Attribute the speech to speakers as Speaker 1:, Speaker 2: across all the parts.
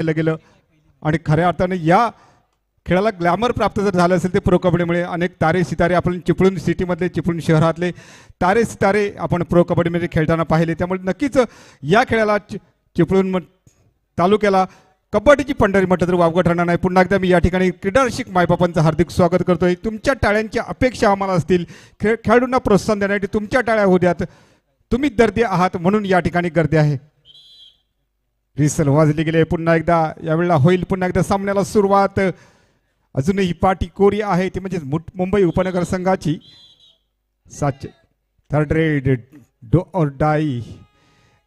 Speaker 1: केलं गेलं. आणि खऱ्या अर्थाने या खेळाला ग्लॅमर प्राप्त जर झालं असेल ते प्रो कबड्डीमुळे अनेक तारे सितारे आपण चिपळूण सिटीमधले चिपळूण शहरातले तारे सितारे आपण प्रो कबड्डीमध्ये खेळताना पाहिले. त्यामुळे नक्कीच या खेळाला चि- चिपळूण तालुक्याला कबड्डीची पंढरी म्हटलं तर वावगं ठरणार नाही. पुन्हा एकदा मी या ठिकाणी क्रीडारशिक मायबापांचं हार्दिक स्वागत करतोय. तुमच्या टाळ्यांची अपेक्षा आम्हाला असतील. खेळ खेळाडूंना प्रोत्साहन देण्यासाठी तुमच्या टाळ्या होऊ द्यात. तुम्हीच गर्दी आहात म्हणून या ठिकाणी गर्दी आहे. रिसल वाजले गेले पुन्हा एकदा. यावेळेला होईल पुन्हा एकदा सामन्याला सुरुवात. अजूनही पाठी कोरी आहे ती म्हणजे मुंबई उपनगर संघाची सातशे थर्ड रेड डो और डाई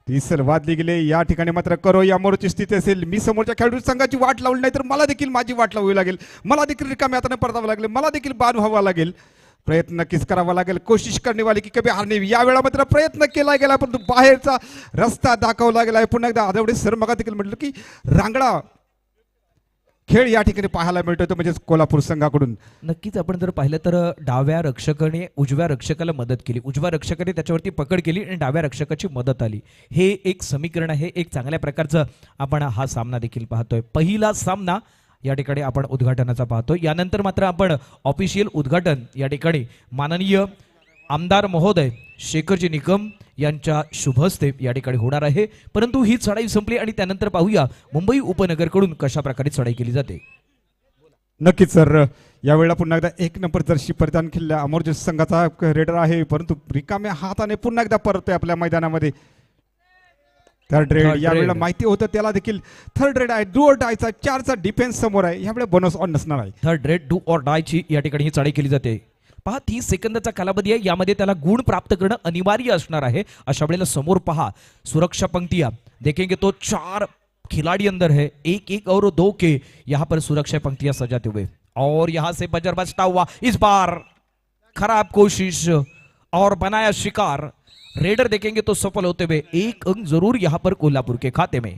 Speaker 1: रिसल वाजली गेले या ठिकाणी मात्र करो या मोरची स्थिती असेल. मी समोरच्या खेळाडू संघाची वाट लावली नाही तर मला देखील माझी वाट लावावी लागेल. मला देखील रिकाम्या हाताने परतावं लागेल. मला देखील बाद व्हावं लागेल. प्रयत्न नक्कीच करावा लागेल? कोशिश करणे वाली की कमी हारणे या वेळा मात्र प्रयत्न केला गेला परंतु बाहेरचा रस्ता दाखवला गेला आहे पुन्हा एकदा आदवडे सर मगा देखील म्हटलं की रांगडा खेळ या ठिकाणी पाहायला मिळतो तो म्हणजेच कोल्हापूर संघाकडून.
Speaker 2: नक्कीच आपण जर पाहिलं तर डाव्या रक्षकाने उजव्या रक्षकाला मदत केली. उजव्या रक्षकाने त्याच्यावरती पकड केली आणि डाव्या रक्षकाची मदत आली. हे एक समीकरण आहे एक चांगल्या प्रकारचं आपण हा सामना देखील पाहतोय. पहिला सामना या ठिकाणी आपण उद्घाटनाचा पाहतो. यानंतर मात्र आपण ऑफिशियल उद्घाटन या ठिकाणी माननीय आमदार महोदय शेखरजी निकम यांच्या शुभहस्ते या ठिकाणी होणार आहे. परंतु ही चढाई संपली आणि त्यानंतर पाहूया मुंबई उपनगरकडून कशा प्रकारे चढाई केली जाते.
Speaker 1: नक्कीच सर यावेळेला पुन्हा एकदा एक नंबर जर्सी परिधान केलेल्या अमरजोत संघाचा रेडर आहे परंतु रिकाम्या हाताने पुन्हा एकदा परतोय आपल्या मैदानामध्ये. थर्ड रेड यावेळेला. माहिती होतं त्याला देखील थर्ड रेड आहे. डुअर डायचा चारचा डिफेन्स समोर आहे. यावेळेला बोनस ऑन नसणार आहे.
Speaker 2: थर्ड रेड डू और डायची या ठिकाणी ही चढाई केली जाते. पहा तीस सेकंदाचा कालावधी आहे. यामध्ये त्याला गुण प्राप्त करणं अनिवार्य असणार आहे. अशा वेळेला समोर पहा सुरक्षा पंक्तियां देखेंगे तो चार खिलाड़ी अंदर है एक एक और दो के यहाँ पर सुरक्षा पंक्तियां सजाते हुए. और यहाँ से बजर बजता हुआ इस बार खराब कोशिश और बनाया शिकार. रेडर देखेंगे तो सफल होते हुए एक अंक जरूर यहाँ पर कोल्हापुर के खाते में।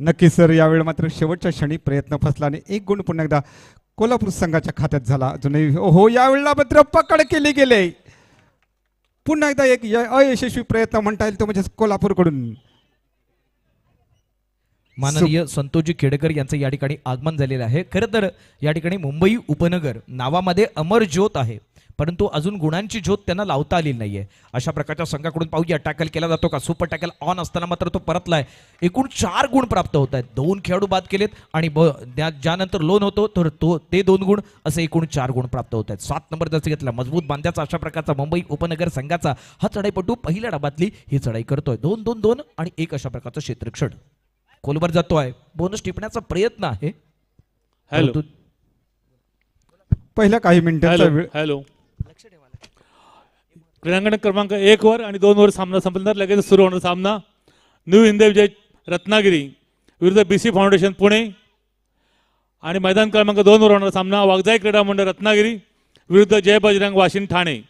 Speaker 1: नक्की सर यावेळी मात्र शेवटच्या क्षणी प्रयत्न फसला आणि एक गुण पुन्हा एकदा कोल्हापूर संघाच्या खात्यात झाला अजूनही हो यावेळेला मात्र पकड केली गेले. पुन्हा एकदा एक अयशस्वी प्रयत्न म्हणता येईल तो म्हणजे कोल्हापूरकडून.
Speaker 2: माननीय संतोषजी खेडेकर यांचं या ठिकाणी आगमन झालेलं आहे. खरं तर या ठिकाणी मुंबई उपनगर नावामध्ये अमर ज्योत आहे. परंतु अजून गुणांची ज्योत त्यांना लावता आलेली नाहीये. अशा प्रकारच्या संघाकडून पाहूया टॅकल केला जातो का? सुपर टॅकल ऑन असताना मात्र तो परतलाय. एकूण चार गुण प्राप्त होत आहेत. दोन खेळाडू बाद केलेत आणि ब त्या- ज्यानंतर लोन होतो तर तो ते दोन गुण असे एकूण चार गुण प्राप्त होत आहेत. सात नंबर जसं घेतला मजबूत बांध्याचा अशा प्रकारचा मुंबई उपनगर संघाचा हा चढाईपटू पहिल्या डाबातली ही चढाई करतोय. दोन दोन दोन आणि एक अशा प्रकारचं क्षेत्रक्षण खोलवर जातोय. बोनस टिपण्याचा प्रयत्न आहे.
Speaker 3: हॅलो
Speaker 1: पहिल्या काही मिनिटांचा
Speaker 3: हॅलो क्रीडांगण क्रमांक एक वर आणि दोन वर सामना संपल्यानंतर लगेच सुरू होणार सामना. न्यू हिंदे विजय रत्नागिरी. विरुद्ध बी सी फाउंडेशन पुणे. आणि मैदान क्रमांक दोन वर होणार सामना. वागजाई क्रीडा मंडळ रत्नागिरी. विरुद्ध जय बजरंग वाशिम ठाणे.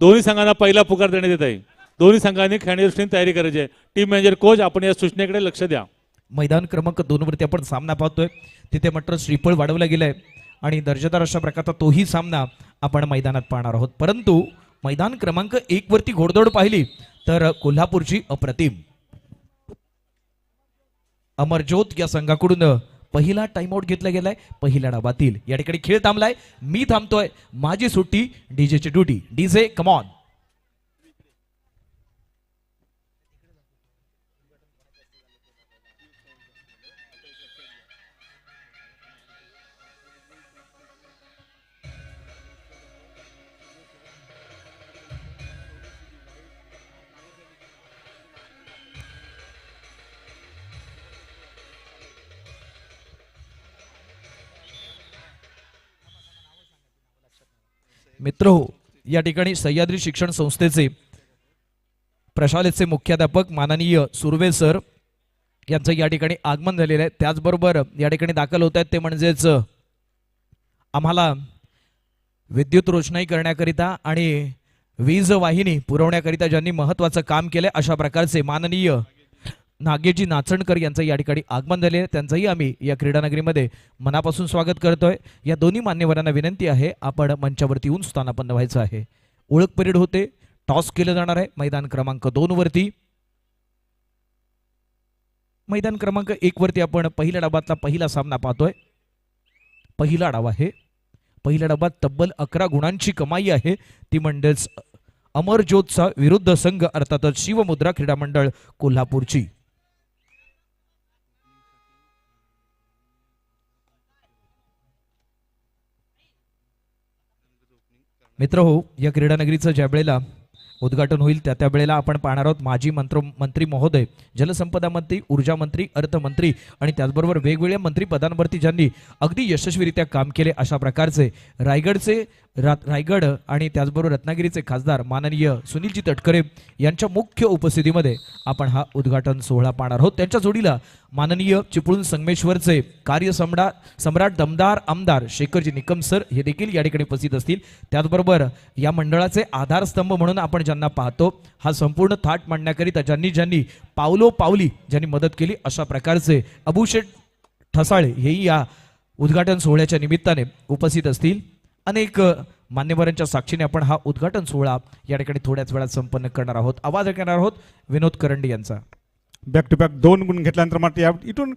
Speaker 3: दोन्ही संघांना पहिला पुकार देण्यात येत आहे. दोन्ही संघांनी खेळण्यादृष्टीने तयारी करायची आहे. टीम मॅनेजर कोच आपण या सूचनेकडे लक्ष द्या.
Speaker 2: मैदान क्रमांक दोन वरती आपण सामना पाहतोय. तिथे मात्र श्रीफळ वाढवला गेलाय. आणि दर्जेदार अशा प्रकारचा तोही सामना आपण मैदानात पाहणार आहोत. परंतु मैदान क्रमांक एक वरती घोडदौड पाहिली तर कोल्हापूरची अप्रतिम. अमरज्योत या संघाकडून पहिला टाइमआउट घेतला गेलाय. पहिल्या डाबातील या ठिकाणी खेळ थांबलाय. मी थांबतोय. माझी सुट्टी डीजेची ड्युटी डीजे कमॉन मित्र हो या ठिकाणी सह्याद्री शिक्षण संस्थेचे प्रशालेचे मुख्याध्यापक माननीय सुर्वे सर यांचं या ठिकाणी आगमन झालेलं आहे. त्याचबरोबर या ठिकाणी दाखल होत आहेत ते म्हणजेच आम्हाला विद्युत रोषणाई करण्याकरिता आणि वीज वाहिनी पुरवण्याकरिता ज्यांनी महत्वाचं काम केलंय अशा प्रकारचे माननीय नागेजी नाचणकर यांचं या ठिकाणी आगमन झाले आहे. त्यांचंही आम्ही या क्रीडानगरीमध्ये मनापासून स्वागत करतोय. या दोन्ही मान्यवरांना विनंती आहे आपण मंचावरती येऊन स्थानापन्न व्हायचं आहे. ओळख परेड होते. टॉस केलं जाणार आहे. मैदान क्रमांक दोन वरती. मैदान क्रमांक एक वरती आपण पहिल्या डाबातला पहिला सामना पाहतोय. पहिला डाव आहे. पहिल्या डाबात तब्बल अकरा गुणांची कमाई आहे. ती म्हणजेच अमरज्योतचा विरुद्ध संघ अर्थातच शिवमुद्रा क्रीडा मंडळ कोल्हापूरची. मित्र हो या क्रीडानगरीचं ज्या वेळेला उद्घाटन होईल त्या त्या वेळेला आपण पाहणार आहोत माजी मंत्र मंत्री महोदय जलसंपदा मंत्री ऊर्जा मंत्री अर्थमंत्री आणि त्याचबरोबर वेगवेगळ्या मंत्रीपदांवरती ज्यांनी अगदी यशस्वीरित्या काम केले अशा प्रकारचे रायगडचे रायगड आणि त्याचबरोबर रत्नागिरीचे खासदार माननीय सुनीलजी तटकरे यांच्या मुख्य उपस्थितीमध्ये आपण हा उद्घाटन सोहळा पाहणार आहोत. त्यांच्या जोडीला माननीय चिपळूण संगमेश्वरचे कार्यसम्रा सम्राट दमदार आमदार शेखरजी निकम सर हे देखील या ठिकाणी उपस्थित असतील. त्याचबरोबर या मंडळाचे आधारस्तंभ म्हणून आपण ज्यांना पाहतो हा संपूर्ण थाट मांडण्याकरिता ज्यांनी ज्यांनी पावलो पावली ज्यांनी मदत केली अशा प्रकारचे अबुशेठ ठसाळे हेही या उद्घाटन सोहळ्याच्या निमित्ताने उपस्थित असतील. अनेक मान्यवरांच्या साक्षीने आपण हा उद्घाटन सोहळा या ठिकाणी थोड्याच वेळात संपन्न करणार आहोत. आवाज ऐकणार आहोत विनोद करंडे यांचा.
Speaker 1: बॅक टू बॅक दोन गुण घेतल्यानंतर मात्र या इथून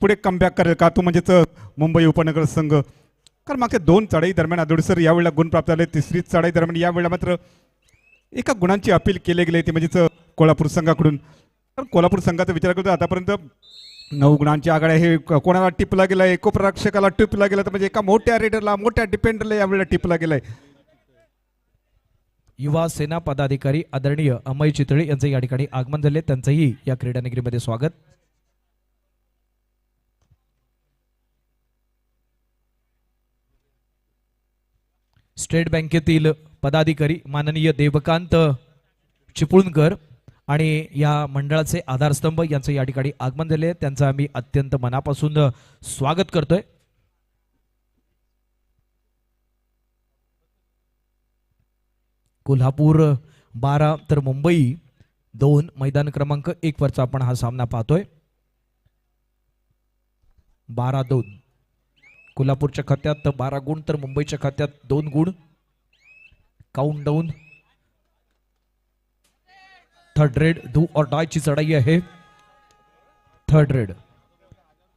Speaker 1: पुढे कमबॅक करेल का? तो म्हणजेच मुंबई उपनगर संघ. कारण मागच्या दोन चढाई दरम्यान आदोडीसर यावेळेला गुण प्राप्त झाले. तिसरी चढाई दरम्यान यावेळेला मात्र एका गुणांची अपील केले गेले ते म्हणजेच कोल्हापूर संघाकडून. कारण कोल्हापूर संघाचा विचार करतो आतापर्यंत नऊ गुणांची आघाडी हे कोणाला टिपला गेलाय? एकोपरक्षकाला टिपला गेला तर म्हणजे एका मोठ्या रेडरला मोठ्या डिपेंडरला यावेळेला टिपला गेलाय.
Speaker 2: युवा सेना पदाधिकारी आदरणीय अमय चितळे यांचं या ठिकाणी आगमन झाले त्यांचंही या क्रीडानगरीमध्ये स्वागत. स्टेट बँकेतील पदाधिकारी माननीय देवकांत चिपळूणकर आणि या मंडळाचे आधारस्तंभ यांचं या ठिकाणी आगमन झाले त्यांचं आम्ही अत्यंत मनापासून स्वागत करतोय. कोल्हापूर बारा तर मुंबई दोन मैदान क्रमांक एक वरचा आपण हा सामना पाहतोय. बारा दोन. कोल्हापूरच्या खात्यात बारा गुण तर मुंबईच्या खात्यात दोन गुण. काउंट डाऊन थर्ड रेड धू और डायची चढाई आहे. थर्ड रेड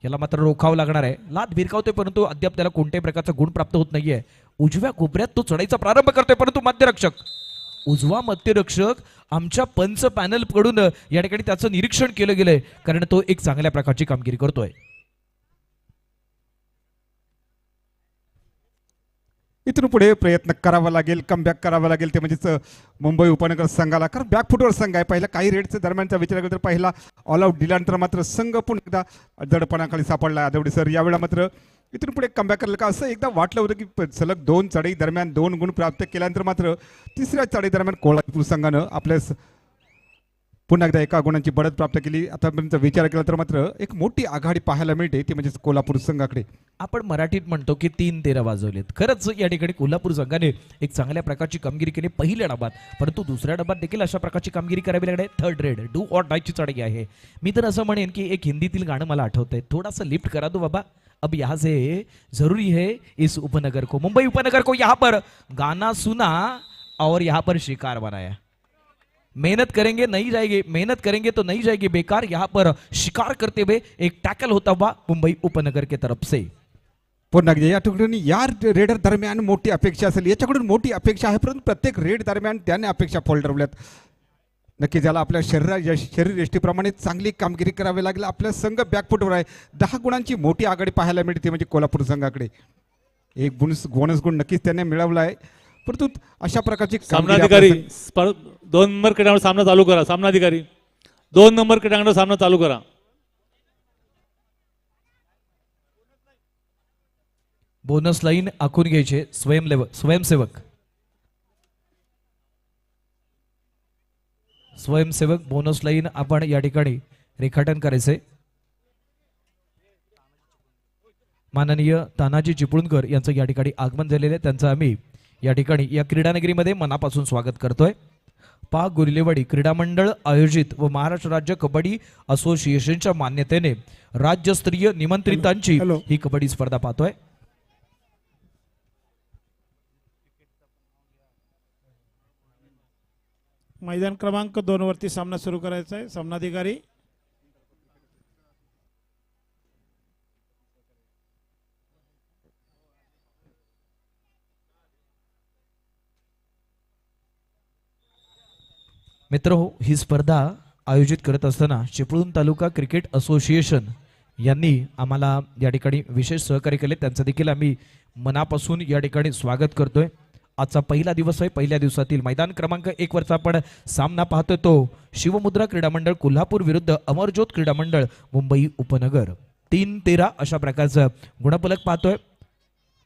Speaker 2: याला मात्र रोखावं लागणार आहे. लात भिरकावतोय परंतु अद्याप त्याला कोणत्याही प्रकारचा गुण प्राप्त होत नाहीये. उजव्या कोपऱ्यात तो चढाईचा प्रारंभ करतोय परंतु मध्यरक्षक. उजवा मध्यरक्षक आमच्या पंच पॅनलकडून या ठिकाणी त्याचं निरीक्षण केलं गेलंय. कारण तो एक चांगल्या प्रकारची कामगिरी करतोय.
Speaker 1: इथून पुढे प्रयत्न करावा लागेल कमबॅक करावा लागेल. ते म्हणजेच मुंबई उपनगर संघाला. कारण बॅकफुटवर संघ आहे. पहिला काही रेडच्या दरम्यानचा विचार केला तर पहिला ऑलआउट दिल्यानंतर मात्र संघ पुन्हा एकदा जडपणाखाली सापडला आदवडी सर यावेळेला मात्र इथून पुढे कमबॅक करेल का? असं एकदा वाटलं होतं की सलग दोन चढाई दरम्यान दोन गुण प्राप्त केल्यानंतर मात्र तिसऱ्या चढाई दरम्यान कोल्हापूर संघानं आपल्या पुन्हा एकदा एका गुणांची बढत प्राप्त केली. आतापर्यंत विचार केला तर मात्र एक मोठी आघाडी पाहायला मिळते ती म्हणजे कोल्हापूर संघाकडे.
Speaker 2: आपण मराठीत म्हणतो की तीन तेरा वाजवलेत. खरंच या ठिकाणी कोल्हापूर संघाने एक चांगल्या प्रकारची कामगिरी केली पहिल्या डबात. परंतु दुसऱ्या डबात देखील अशा प्रकारची कामगिरी करावी लागणे थर्ड रेड डू ऑर डायची चढाई आहे. मी तर असं म्हणेन की एक हिंदीतील गाणं मला आठवतंय. थोडासा लिफ्ट करा दो बाबा. अब यहाँ से जरूरी है इस उपनगर को. मुंबई उपनगर को यहाँ पर गाना सुना और यहाँ पर शिकार बनाया. मेहनत करेंगे नहीं जाएगी मेहनत करेंगे तो नहीं जाएगी बेकार। यहाँ पर शिकार करते हुए एक टैकल होता हुआ मुंबई उपनगर के तरफ से।
Speaker 1: एकदा या ठिकाणी या रेडर दरम्यान मोठी अपेक्षा असेल याच्याकडून मोठी अपेक्षा आहे परंतु प्रत्येक रेड दरम्यान त्याने अपेक्षा फोल्डरवल्यात. नक्की ज्याला आपल्या शरीरा शरीर यष्टीप्रमाणे चांगली कामगिरी करावी लागेल आपल्या संघ बॅकफुटवर आहे. दहा गुणांची मोठी आघाडी पाहायला मिळते म्हणजे कोल्हापूर संघाकडे. एक बोनस बोनस गुण नक्कीच त्याने मिळवला आहे. परंतु अशा प्रकारची कामगिरी
Speaker 3: सामनाधिकारी दोन नंबर क्रीडांगण सामना चालू करा सामना अधिकारी दोन नंबर क्रीडांगण सामना चालू करा.
Speaker 2: बोनस लाईन आखून घ्यायचे स्वयंलेव स्वयंसेवक. स्वयंसेवक बोनस लाईन आपण या ठिकाणी रेखाटन करायचे. माननीय तानाजी चिपळूणकर यांचं या ठिकाणी आगमन झालेलं आहे. त्यांचं आम्ही या ठिकाणी या क्रीडानगरीमध्ये मनापासून स्वागत करतोय. पा गुरिलेवाडी क्रीडा मंडळ आयोजित व महाराष्ट्र राज्य कबड्डी असोसिएशनच्या मान्यतेने राज्यस्तरीय निमंत्रितांची. ही कबड्डी स्पर्धा पाहतोय
Speaker 4: मैदान क्रमांक दोन वरती सामना सुरू करायचा आहे सामनाधिकारी
Speaker 2: मित्र ही स्पर्धा आयोजित करत असताना चिपळूण तालुका क्रिकेट असोसिएशन यांनी आम्हाला या ठिकाणी विशेष सहकार्य केले. त्यांचं देखील आम्ही मनापासून या ठिकाणी स्वागत करतोय. आजचा पहिला दिवस आहे. पहिल्या दिवसातील मैदान क्रमांक एक वरचा आपण सामना पाहतोय तो. शिवमुद्रा क्रीडा मंडळ कोल्हापूर विरुद्ध अमरज्योत क्रीडा मंडळ मुंबई उपनगर. तीन तेरा अशा प्रकारचं गुणफलक पाहतोय.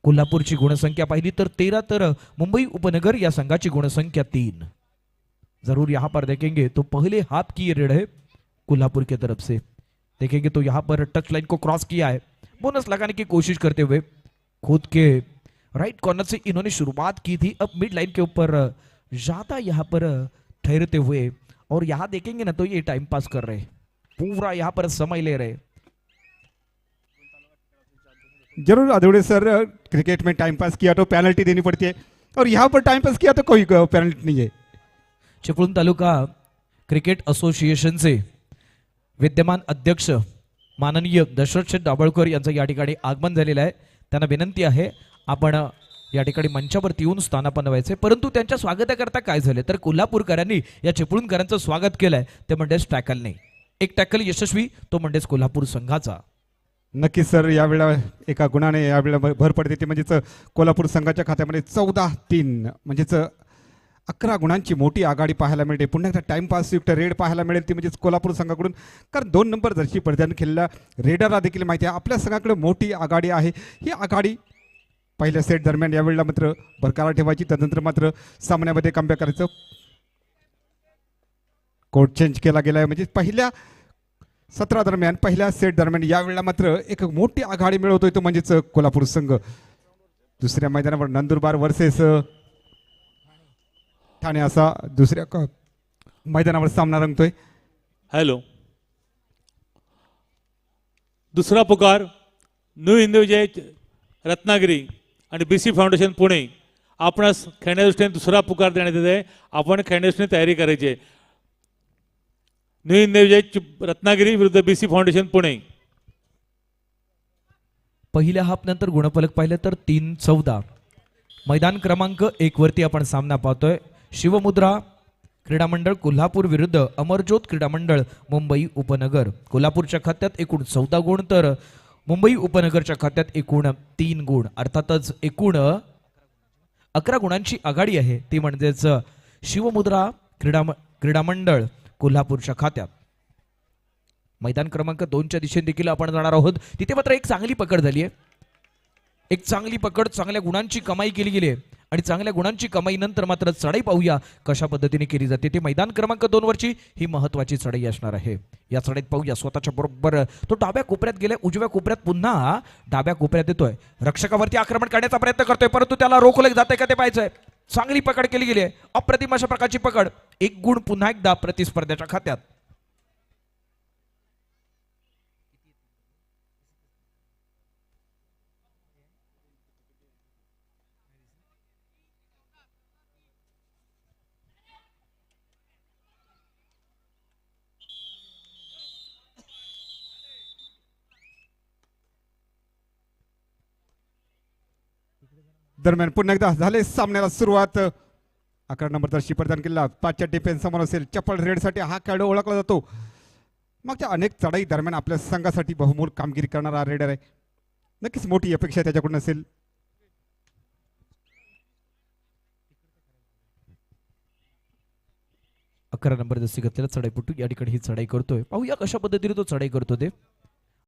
Speaker 2: कोल्हापूरची गुणसंख्या पाहिली तर तेरा तर मुंबई उपनगर या संघाची गुणसंख्या तीन. ज़रूर यहाँ पर देखेंगे। तो पहले हाथ की ये रेड है कोल्हापुर की तरफ़ से। देखेंगे तो यहाँ पर टच लाइन को क्रॉस किया है। बोनस लगाने की कोशिश करते हुए खुद के राइट कॉर्नर से इन्होंने शुरुआत की थी। अब मिड लाइन के ऊपर ज़्यादा यहाँ पर ठहरते हुए और यहाँ देखेंगे ना तो ये टाइम पास कर रहे पूरा यहाँ पर समय ले रहे
Speaker 1: ज़रूर अधूरे सर क्रिकेट में टाइम पास किया तो पेनल्टी देनी पड़ती है। और यहाँ पर टाइम पास किया तो कोई पेनल्टी नहीं है।
Speaker 2: चिपळूण तालुका क्रिकेट असोसिएशनचे विद्यमान अध्यक्ष माननीय दशरथ शेठ दाभोळकर यांचं या ठिकाणी आगमन झालेलं आहे. त्यांना विनंती आहे आपण या ठिकाणी मंचावरती येऊन स्थानापन्न व्हायचे परंतु त्यांच्या स्वागताकरता काय झाले? तर कोल्हापूरकरांनी या चिपळूणकरांचं स्वागत केलंय. ते म्हणजेच टॅकलने एक टॅकल यशस्वी तो म्हणजेच कोल्हापूर संघाचा.
Speaker 1: नक्कीच सर यावेळा एका गुणाने यावेळेला भर पडते ती. म्हणजेच कोल्हापूर संघाच्या खात्यामध्ये चौदा तीन म्हणजेच अकरा गुणांची मोठी आघाडी पाहायला मिळते. पुन्हा एकदा टाइमपास युक्त रेड पाहायला मिळेल. ती म्हणजेच कोल्हापूर संघाकडून. कारण दोन नंबर जर्सी परिधान केलेल्या रेडरला देखील माहिती आहे. आपल्या संघाकडे मोठी आघाडी आहे. ही आघाडी पहिल्या सेट दरम्यान यावेळेला मात्र बरकरार ठेवायची. त्यानंतर मात्र सामन्यामध्ये कमबॅक करायचं. कोर्ट चेंज केला गेला आहे म्हणजे पहिल्या सतरा दरम्यान पहिल्या सेट दरम्यान यावेळेला मात्र एक मोठी आघाडी मिळवतोय तो म्हणजेच कोल्हापूर संघ. दुसऱ्या मैदानावर नंदुरबार वर्सेस ठाणे असा दुसऱ्या क- मैदानावर सामना रंगतोय.
Speaker 3: हॅलो. दुसरा पुकार न्यू हिंदू विजय रत्नागिरी आणि बी सी फाउंडेशन पुणे. आपणास खेळण्या दृष्टीने दुसरा पुकार देण्यात येत आहे. आपण खेळण्या दृष्टीने तयारी करायची आहे. न्यू हिंदू विजय चिप- रत्नागिरी विरुद्ध बी सी फाउंडेशन पुणे.
Speaker 2: पहिल्या हाफ नंतर गुणफलक पाहिलं तर तीन चौदा. मैदान क्रमांक एक वरती आपण सामना पाहतोय. शिवमुद्रा क्रीडा मंडळ कोल्हापूर विरुद्ध अमरज्योत क्रीडा मंडळ मुंबई उपनगर. कोल्हापूरच्या खात्यात एकूण चौदा गुण तर मुंबई उपनगरच्या खात्यात एकूण तीन गुण. अर्थातच एकूण अकरा गुणांची आघाडी आहे. ती म्हणजेच शिवमुद्रा क्रीडा क्रीडा मंडळ कोल्हापूरच्या खात्यात. मैदान क्रमांक दोनच्या दिशेने देखील आपण जाणार आहोत. तिथे मात्र एक चांगली पकड झाली आहे. एक चांगली पकड चांगल्या गुणांची कमाई केली गेली आहे. आणि चांगल्या गुणांची कमाई नंतर मात्र चढाई पाहूया कशा पद्धतीने केली जाते. ते मैदान क्रमांक दोन वरची ही महत्वाची चढाई असणार आहे. या चढाईत पाहूया स्वतःच्या बरोबर. तो डाव्या कोपऱ्यात गेल्या उजव्या कोपऱ्यात पुन्हा डाव्या कोपऱ्यात येतोय. रक्षकावरती आक्रमण करण्याचा प्रयत्न करतोय परंतु त्याला रोखलं जाते का ते पाहायचंय. चांगली पकड केली गेली आहे. अप्रतिम अशा प्रकारची पकड. एक गुण पुन्हा एकदा प्रतिस्पर्ध्याच्या खात्यात.
Speaker 1: दरम्यान पुन्हा एकदा झाले सामन्याला सुरुवात. अकरा नंबर दर्शी प्रदान केला पाचच्या डिफेन्स समोर असेल. चप्पल रेडसाठी हा खेळाडू ओळखला जातो. मागच्या अनेक चढाई दरम्यान आपल्या संघासाठी बहुमोल कामगिरी करणारा रेडर आहे. नक्कीच मोठी अपेक्षा त्याच्याकडून असेल.
Speaker 2: अकरा नंबर जशी घेतलेला चढाईपटू या ठिकाणी ही चढाई करतोय. पाहूया कशा पद्धतीने तो चढाई करतो ते.